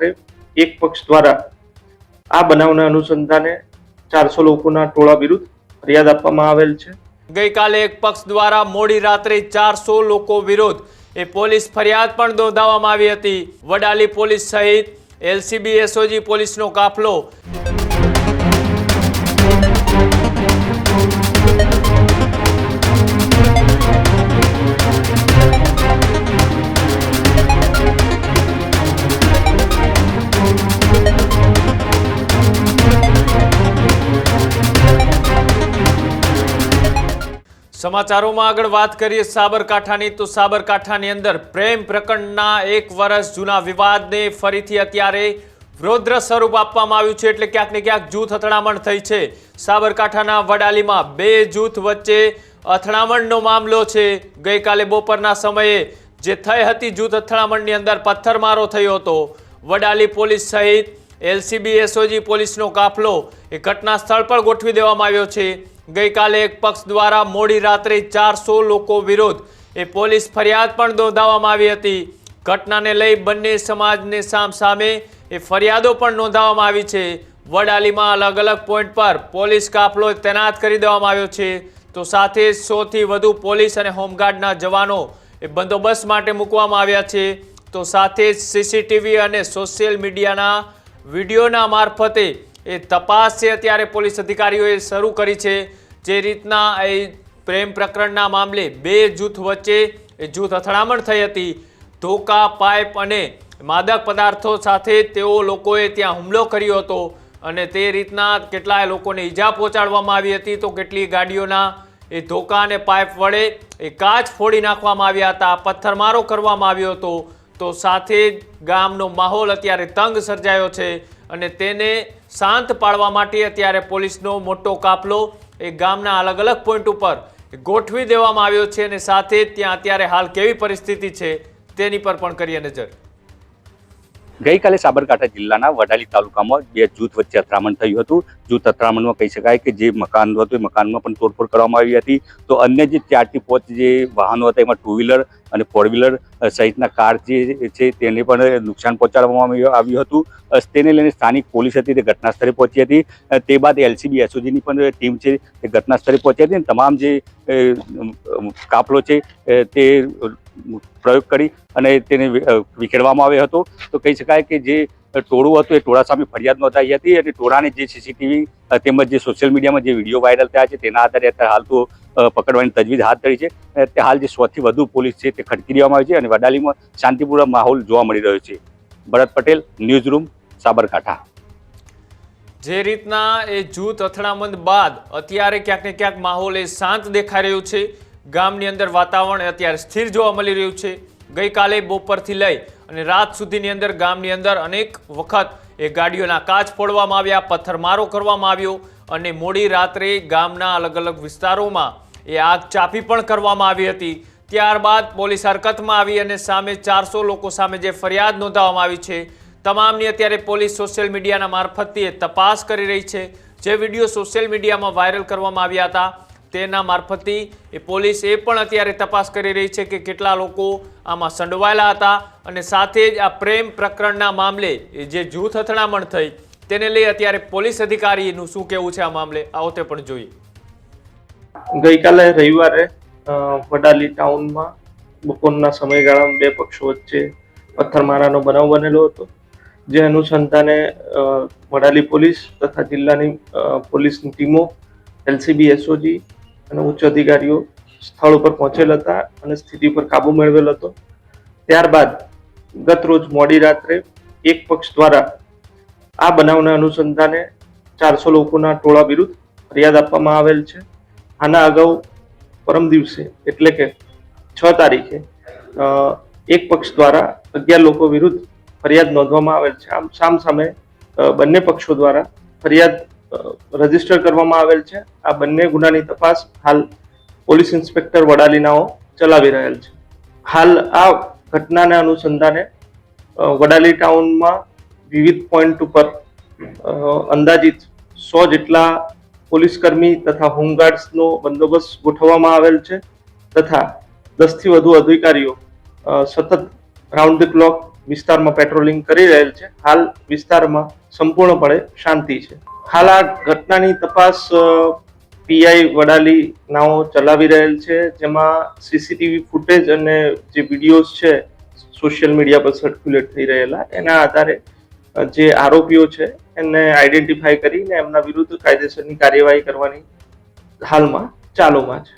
એક પક્ષ દ્વારા આ બનાવના અનુસંધાને ચારસો લોકોના ટોળા વિરુદ્ધ ફરિયાદ આપવામાં આવેલ છે. ગઈકાલે એક પક્ષ દ્વારા મોડી રાત્રે ચારસો લોકો વિરુદ્ધ એ પોલીસ ફરિયાદ પણ નોંધાવવામાં આવી હતી. વડાલી પોલીસ સહિત એલસીબી, એસઓજી પોલીસનો કાફલો સમાચારોમાં આગળ વાત કરીએ સાબરકાંઠાની, તો સાબરકાંઠાની અંદર પ્રેમ પ્રકરણના એક વર્ષ જૂના વિવાદને ફરીથી અત્યારે રૌદ્ર સ્વરૂપ આપવામાં આવ્યું છે એટલે ક્યાંક ને ક્યાંક જૂથ અથડામણ થઈ છે. સાબરકાંઠાના વડાલીમાં બે જૂથ વચ્ચે અથડામણનો મામલો છે. ગઈકાલે બપોરના સમયે જે થઈ હતી જૂથ અથડામણની અંદર પથ્થરમારો થયો હતો. વડાલી પોલીસ સહિત એલસીબી, એસઓજી પોલીસનો કાફલો એ ઘટના સ્થળ પર ગોઠવી દેવામાં આવ્યો છે. ગઈકાલે એક પક્ષ દ્વારા મોડી રાત્રે ચારસો લોકો વિરુદ્ધ એ પોલીસ ફરિયાદ પણ નોંધાવવામાં આવી હતી. ઘટનાને લઈ બંને સમાજને સામ સામે એ ફરિયાદો પણ નોંધાવવામાં આવી છે. વડાલીમાં અલગ અલગ પોઈન્ટ પર પોલીસ કાફલો તૈનાત કરી દેવામાં આવ્યો છે. તો સાથે સોથી વધુ પોલીસ અને હોમગાર્ડના જવાનો એ બંદોબસ્ત માટે મૂકવામાં આવ્યા છે. તો સાથે જ સીસીટીવી અને સોશિયલ મીડિયાના વિડીયોના મારફતે એ તપાસ છે અત્યારે પોલીસ અધિકારીઓએ શરૂ કરી છે. જે રીતના એ પ્રેમ પ્રકરણના મામલે બે જૂથ વચ્ચે એ જૂથ અથડામણ થઈ હતી. ધોકા, પાઇપ અને માદક પદાર્થો સાથે તેઓ લોકોએ ત્યાં હુમલો કર્યો હતો અને તે રીતના કેટલાય લોકોને ઈજા પહોંચાડવામાં આવી હતી. તો કેટલી ગાડીઓના એ ધોકા અને પાઇપ વડે એ કાચ ફોડી નાખવામાં આવ્યા હતા. પથ્થરમારો કરવામાં આવ્યો હતો. તો સાથે ગામનો માહોલ અત્યારે તંગ સર્જાયો છે. અને તેને શાંત પાડવા માટે અત્યારે પોલીસનો મોટો કાફલો એ ગામના અલગ અલગ પોઈન્ટ ઉપર ગોઠવી દેવામાં આવ્યો છે અને સાથે ત્યાં અત્યારે હાલ કેવી પરિસ્થિતિ છે તેની પર પણ કરીએ નજર. ગઈકાલે સાબરકાંઠા જિલ્લાના વડાલી તાલુકામાં બે જૂથ વચ્ચે અથડામણ થયું હતું. જૂથ અથડામણમાં કહી શકાય કે જે મકાન હતું, એ મકાનમાં પણ તોડફોડ કરવામાં આવી હતી. તો અન્ય જે ચારથી પાંચ જે વાહનો હતા, એમાં ટુ વ્હીલર અને ફોર વ્હીલર સહિતના કાર જે છે, તેને પણ નુકસાન પહોંચાડવામાં આવ્યું- હતું. તેને લઈને સ્થાનિક પોલીસ હતી, તે ઘટના સ્થળે પહોંચી હતી. તે બાદ એલસીબી, એસઓજીની પણ ટીમ છે, તે ઘટના સ્થળે પહોંચી હતી અને તમામ જે કાફલો છે તે પ્રયોગ કરી અને તેને વિખેડવામાં આવ્યો હતો. તો કહી શકાય કે જે ટોળું હતું એ ટોળા સામે ફરિયાદ નોંધાઈ હતી અને ટોળાને જે સીસીટીવી તેમજ જે સોશિયલ મીડિયામાં જે વીડિયો વાયરલ થયા છે તેના આધારે અત્યારે હાલ તો પકડવાની તજવીજ હાથ ધરી છે. તે હાલ જે સોથી વધુ પોલીસ છે તે ખડકી દેવામાં આવી છે અને વડાલીમાં શાંતિપૂર્ણ માહોલ જોવા મળી રહ્યો છે. Bharat Patel news room Sabarkantha. જે રીતના એ જૂથ અથડામણ બાદ અત્યારે ક્યાંક ને ક્યાંક માહોલ એ શાંત દેખાઈ રહ્યું છે. ગામની અંદર વાતાવરણ અત્યારે સ્થિર જોવા મળી રહ્યું છે. ગઈકાલે બપોરથી લઈ અને રાત સુધીની અંદર ગામની અંદર અનેક વખત એ ગાડીઓના કાચ ફોડવામાં આવ્યા, પથ્થરમારો કરવામાં આવ્યો અને મોડી રાત્રે ગામના અલગ અલગ વિસ્તારોમાં એ આગ ચાપી પણ કરવામાં આવી હતી. ત્યારબાદ પોલીસ હરકતમાં આવી અને સામે ચારસો લોકો સામે જે ફરિયાદ નોંધાવવામાં આવી છે, તમામની અત્યારે પોલીસ સોશિયલ મીડિયાના મારફતથી તપાસ કરી રહી છે. જે વીડિયો સોશિયલ મીડિયામાં વાયરલ કરવામાં આવ્યા હતા તેના મારફતે એ પોલીસ એ પણ અત્યારે તપાસ કરી રહી છે કે કેટલા લોકો આમાં સંડવાયેલા હતા અને સાથે જ આ પ્રેમ પ્રકરણના મામલે જે જૂથ અથડામણ થઈ તેને લઈ અત્યારે પોલીસ અધિકારીનું શું કહેવું છે આ મામલે? આવો તે પણ જોઈએ. ગઈકાલે રવિવારે વડાલી ટાઉનમાં બપોરના સમયગાળામાં બે પક્ષો વચ્ચે પથ્થરમારાનો બનાવ બનેલો હતો, જે અનુસંધાને વડાલી પોલીસ તથા જિલ્લાની પોલીસની ટીમો, એલસીબી, એસઓજી અને ઉચ્ચ અધિકારીઓ સ્થળ ઉપર પહોંચેલ હતા અને સ્થિતિ પર કાબુ મેળવેલ હતો. ત્યારબાદ ગત રોજ મોડી રાત્રે એક પક્ષ દ્વારા આ બનાવના અનુસંધાને ચારસો લોકોના ટોળા વિરુદ્ધ ફરિયાદ આપવામાં આવેલ છે. આના અગાઉ પરમ દિવસે, એટલે કે છ તારીખે એક પક્ષ દ્વારા અગિયાર લોકો વિરુદ્ધ ફરિયાદ નોંધવામાં આવેલ છે. આમ સામ સામે બંને પક્ષો દ્વારા ફરિયાદ રજિસ્ટર કરવામાં આવેલ છે. આ બંને ગુનાની તપાસ હાલ પોલીસ ઇન્સ્પેક્ટર વડાલીનાઓ ચલાવી રહેલ છે. હાલ આ ઘટનાના અનુસંધાને વડાલી ટાઉનમાં વિવિધ પોઈન્ટ ઉપર અંદાજિત સો જેટલા પોલીસકર્મી તથા હોમગાર્ડ્સનો બંદોબસ્ત ગોઠવવામાં આવેલ છે તથા દસથી વધુ અધિકારીઓ સતત રાઉન્ડ ધ ક્લોક વિસ્તારમાં પેટ્રોલિંગ કરી રહેલ છે. હાલ વિસ્તારમાં સંપૂર્ણપણે શાંતિ છે. હાલ આ ઘટનાની તપાસ પીઆઈ વડાલી નાઓ ચલાવી રહેલ છે, જેમાં સીસીટીવી ફૂટેજ અને જે વિડીયોઝ છે, સોશિયલ મીડિયા પર સર્ક્યુલેટ થઈ રહેલા, એના આધારે જે આરોપીઓ છે, એને આઈડેન્ટિફાઈ કરીને એમના વિરુદ્ધ કાયદેસરની કાર્યવાહી કરવાની હાલમાં ચાલુમાં છે.